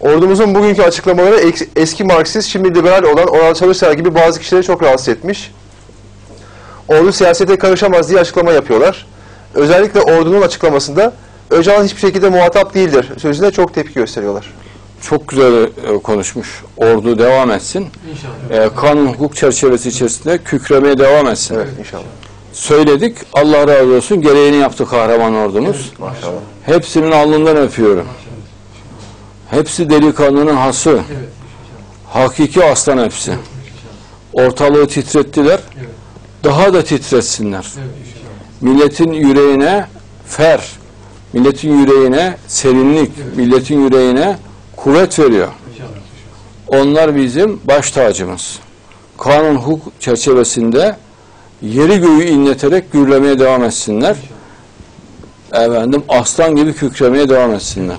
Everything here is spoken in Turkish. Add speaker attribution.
Speaker 1: Ordumuzun bugünkü açıklamaları eski Marksist, şimdi liberal olan Oral Çalışlar gibi bazı kişileri çok rahatsız etmiş. Ordu siyasete karışamaz diye açıklama yapıyorlar. Özellikle ordunun açıklamasında Öcalan hiçbir şekilde muhatap değildir sözüne çok tepki gösteriyorlar.
Speaker 2: Çok güzel e, konuşmuş. Ordu devam etsin.
Speaker 3: İnşallah.
Speaker 2: E, kanun hukuk çerçevesi içerisinde kükremeye devam etsin.
Speaker 1: Evet inşallah.
Speaker 2: Söyledik. Allah razı olsun. Gereğini yaptı kahraman ordumuz.
Speaker 1: Maşallah.
Speaker 2: Hepsinin alnından öpüyorum. Hepsi delikanlının hası.
Speaker 3: Evet.
Speaker 2: Hakiki aslan hepsi. Ortalığı titrettiler.
Speaker 3: Evet.
Speaker 2: Daha da titretsinler.
Speaker 3: Evet.
Speaker 2: Milletin yüreğine fer, milletin yüreğine serinlik, milletin yüreğine kuvvet veriyor.
Speaker 3: İnşallah.
Speaker 2: Onlar bizim baş tacımız. Kanun hukuk çerçevesinde yeri göğü inleterek gürlemeye devam etsinler. Efendim aslan gibi kükremeye devam etsinler.